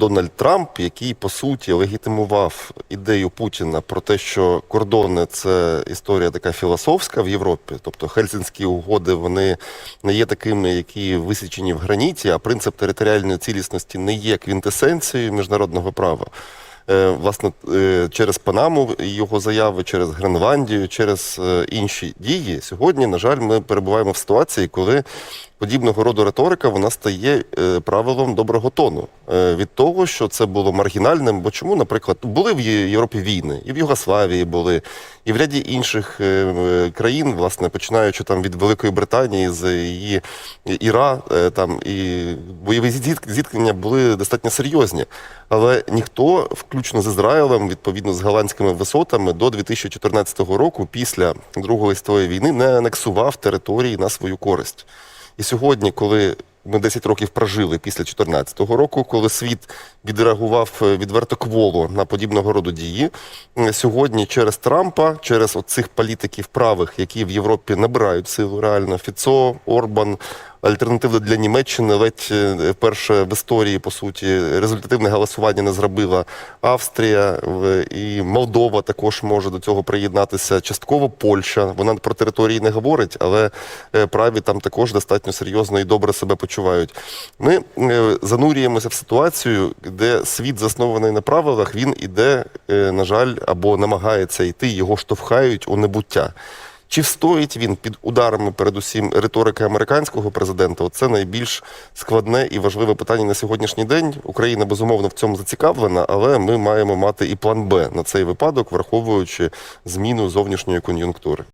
Дональд Трамп, який по суті легітимував ідею Путіна про те, що кордони це історія така філософська в Європі, тобто Хельсінські угоди вони не є такими, які висічені в граніті, а принцип територіальної цілісності не є квінтесенцією міжнародного права. Е, Власне, е, через Панаму його заяви, через Гренландію, через е, інші дії. Сьогодні, на жаль, ми перебуваємо в ситуації, коли подібного роду риторика вона стає е, правилом доброго тону Е, від того, що це було маргінальним. Бо чому, наприклад, були в Європі війни, і в Югославії були, і в ряді інших е, країн, власне, починаючи там від Великої Британії з її Іра, там і бойові зіткнення були достатньо серйозні. Але ніхто, включно з Ізраїлем, відповідно з голландськими висотами, до 2014 року, після Другої світової війни, не анексував території на свою користь. І сьогодні, коли ми 10 років прожили після 2014 року, коли світ відреагував е, відверто кволо на подібного роду дії, е, сьогодні через Трампа, через оцих політиків правих, які в Європі набирають силу реально, Фіцо, Орбан, альтернативи для Німеччини ледь е, вперше в історії, по суті, результативне голосування не зробила Австрія і Молдова також може до цього приєднатися. Частково Польща. Вона про території не говорить, але праві там також достатньо серйозно і добре себе почувають. Ми е, занурюємося в ситуацію, де світ заснований на правилах, він іде, е, на жаль, або намагається йти, його штовхають у небуття. Чи встоїть він під ударами, передусім, риторики американського президента? Оце найбільш складне і важливе питання на сьогоднішній день. Україна безумовно в цьому зацікавлена, але ми маємо мати і план Б на цей випадок, враховуючи зміну зовнішньої кон'юнктури.